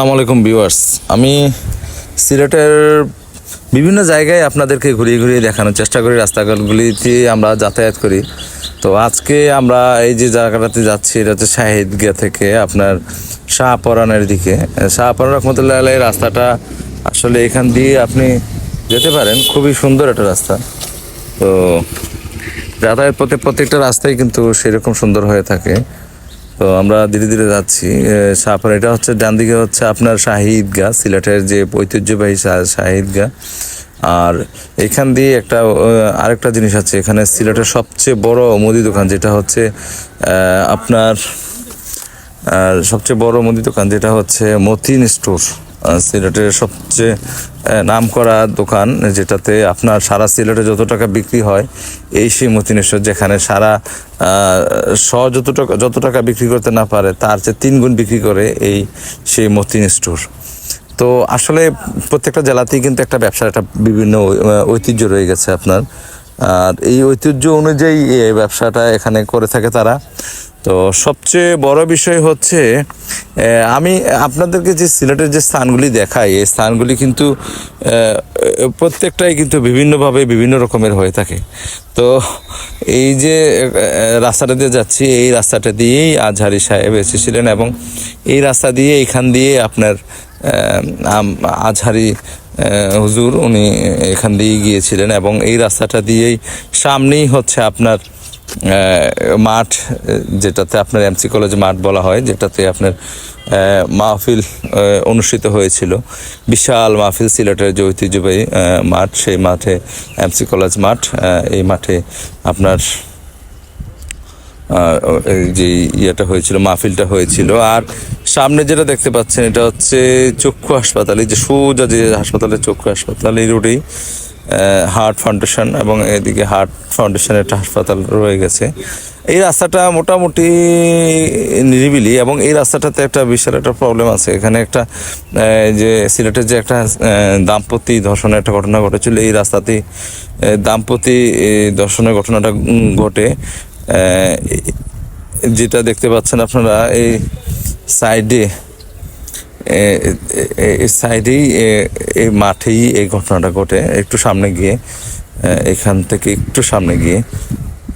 আসসালামু আলাইকুম ভিউয়ার্স। আমি সিলেটের বিভিন্ন জায়গায় আপনাদেরকে ঘুরিয়ে ঘুরিয়ে দেখানোর চেষ্টা করি, রাস্তাঘাটগুলিতে আমরা যাতায়াত করি। তো আজকে আমরা এই যে জায়গাটাতে যাচ্ছি, এটা হচ্ছে শাহিদগা থেকে আপনার শাহপরানের দিকে। শাহপরান রহমতুল্লাহ আলাই রাস্তাটা আসলে এখান দিয়ে আপনি যেতে পারেন, খুবই সুন্দর একটা রাস্তা। তো যাতায়াত পথে প্রত্যেকটা রাস্তাই কিন্তু সেরকম সুন্দর হয়ে থাকে। তো আমরা ধীরে ধীরে যাচ্ছি। সাফার, এটা হচ্ছে ডান দিকে হচ্ছে আপনার শাহিদ গা, সিলেটের যে ঐতিহ্যবাহী শাহিদ গা। আর এখান দিয়ে একটা আরেকটা জিনিস আছে, এখানে সিলেটের সবচেয়ে বড় মুদি দোকান, যেটা হচ্ছে আপনার সবচেয়ে বড় মুদি দোকান, যেটা হচ্ছে মতিন স্টোর। সিলেটের সবচেয়ে নাম করা দোকান যেটাতে আপনার সারা সিলেটে যত টাকা বিক্রি হয়, এই সেই মতিন স্টোর যেখানে সারা শ যত টাকা যত টাকা বিক্রি করতে না পারে, তার চেয়ে তিন গুণ বিক্রি করে এই সেই মতিন স্টোর তো আসলে প্রত্যেকটা জেলাতেই কিন্তু একটা ব্যবসার একটা বিভিন্ন ঐতিহ্য রয়ে গেছে আপনার। আর এই ঐতিহ্য অনুযায়ী এই ব্যবসাটা এখানে করে থাকে তারা। তো সবচেয়ে বড় বিষয় হচ্ছে আমি আপনাদেরকে যে সিলেটের যে স্থানগুলি দেখাই, এই স্থানগুলি কিন্তু প্রত্যেকটাই কিন্তু বিভিন্নভাবে বিভিন্ন রকমের হয়ে থাকে। তো এই যে রাস্তাটা দিয়ে যাচ্ছি, এই রাস্তাটা দিয়েই আজহারি সাহেব এসেছিলেন এবং এই রাস্তা দিয়ে এখান দিয়ে আপনার আজহারি হুজুর উনি এখান দিয়েই গিয়েছিলেন এবং এই রাস্তাটা দিয়েই সামনেই হচ্ছে আপনার মাঠ যেটাতে আপনার এমসি কলেজ মাঠ বলা হয়, যেটাতে আপনার মাহফিল অনুষ্ঠিত হয়েছিল। বিশাল মাহফিল, সিলেটের যে ঐতিহ্যবাহী মাঠ, সেই মাঠে এমসি কলেজ মাঠ এই মাঠে আপনার যে ইয়েটা হয়েছিল, মাহফিলটা হয়েছিল। আর সামনে যেটা দেখতে পাচ্ছেন, এটা হচ্ছে চক্ষু হাসপাতাল, এই যে সোজা যে হাসপাতালের চক্ষু হাসপাতাল, এই রোডেই হার্ট ফাউন্ডেশন এবং এদিকে হার্ট ফাউন্ডেশনের একটা হাসপাতাল রয়ে গেছে। এই রাস্তাটা মোটামুটি নিরিবিলি এবং এই রাস্তাটাতে একটা বিশাল একটা প্রবলেম আছে। এখানে একটা যে সিলেটের যে একটা দাম্পতি ধর্ষণের একটা ঘটনা ঘটেছিল, এই রাস্তাতেই দাম্পতি ধর্ষণের ঘটনাটা ঘটে। যেটা দেখতে পাচ্ছেন আপনারা, এই সাইডে সাইডেই এই মাঠেই এই ঘটনাটা ঘটে, একটু সামনে গিয়ে এখান থেকে একটু সামনে গিয়ে।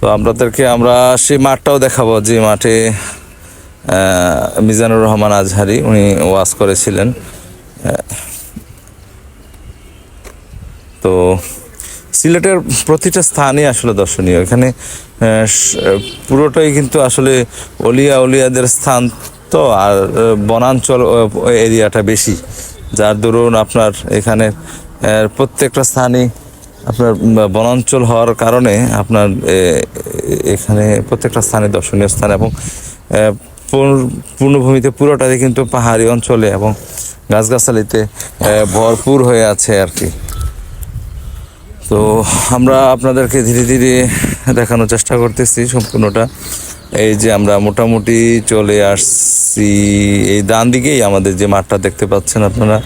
তো আপনাদেরকে আমরা সেই মাঠটাও দেখাবো, যে মাঠে মিজানুর রহমান আজহারি, উনি ওয়াজ করেছিলেন। তো সিলেটের প্রতিটা স্থানই আসলে দর্শনীয়। এখানে পুরোটাই কিন্তু আসলে অলিয়া উলিয়াদের স্থান তো আর বনাঞ্চল এরিয়াটা বেশি। যার দরুন আপনার এখানে প্রত্যেকটা স্থানই আপনার বনাঞ্চল হওয়ার কারণে আপনার এখানে প্রত্যেকটা স্থানে দর্শনীয় স্থান এবং পূর্ণভূমিতে পুরোটাই কিন্তু পাহাড়ি অঞ্চলে এবং গাছগাছালিতে ভরপুর হয়ে আছে আর কি। তো আমরা আপনাদেরকে ধীরে ধীরে দেখানোর চেষ্টা করতেছি সম্পূর্ণটা। এই যে আমরা মোটামুটি চলে আসছি, এই ডান দিকেই আমাদের যে মাঠটা দেখতে পাচ্ছেন আপনারা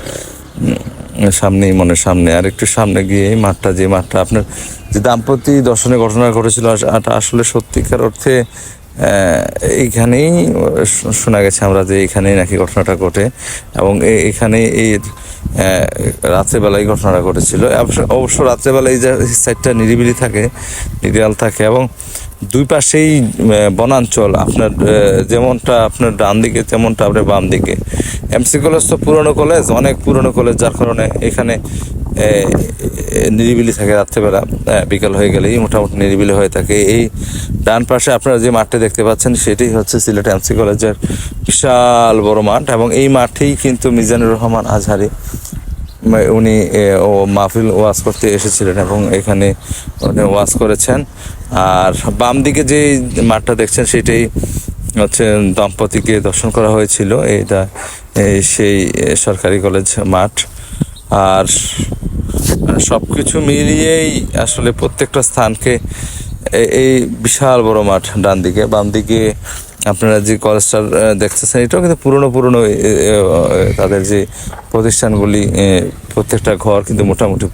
সামনেই মনে সামনে, আর একটু সামনে গিয়ে মাঠটা, যে মাঠটা আপনার যে দাম্পতি দর্শনের ঘটনা ঘটেছিল, আস- আসলে সত্যিকার অর্থে এইখানেই শোনা গেছে আমরা যে এখানেই নাকি ঘটনাটা ঘটে, এবং এখানে এই আহ, রাত্রেবেলায় ঘটনাটা ঘটেছিল। অবশ্য- রাত্রেবেলায় এই যে সাইডটা নিরিবিলি থাকে নিরিয়াল থাকে এবং দুই পাশেই বনাঞ্চল আপনার যেমনটা আপনার ডান দিকে তেমনটা আপনার বাম দিকে। এমসি কলেজ তো পুরনো কলেজ অনেক পুরনো কলেজ যার কারণে এখানে নিরিবিলি থাকে রাত্রেবেলা। বিকাল হয়ে গেলেই মোটামুটি নিরিবিলি হয়ে থাকে। এই ডান পাশে আপনারা যে মাঠটা দেখতে পাচ্ছেন সেটাই হচ্ছে সিলেট এমসি কলেজের বিশাল বড় মাঠ এবং এই মাঠেই কিন্তু মিজানুর রহমান আজহারি উনি ও মাহফিল ওয়াজ করতে এসেছিলেন এবং এখানে উনি ওয়াজ করেছেন। আর বাম দিকে যে মাঠটা দেখছেন, সেটাই হচ্ছে দম্পতিকে দর্শন করা হয়েছিল। এইটা, এই সেই সরকারি কলেজ মাঠ। আর সব কিছু মিলিয়েই আসলে প্রত্যেকটা স্থানকে এই বিশাল বড় মাঠ ডান দিকে বাম দিকে আপনারা যে কলেজটার দেখতেছেন, এটাও কিন্তু পুরনো পুরনো তাদের যে প্রতিষ্ঠানগুলি প্রত্যেকটা ঘর কিন্তু মোটামুটি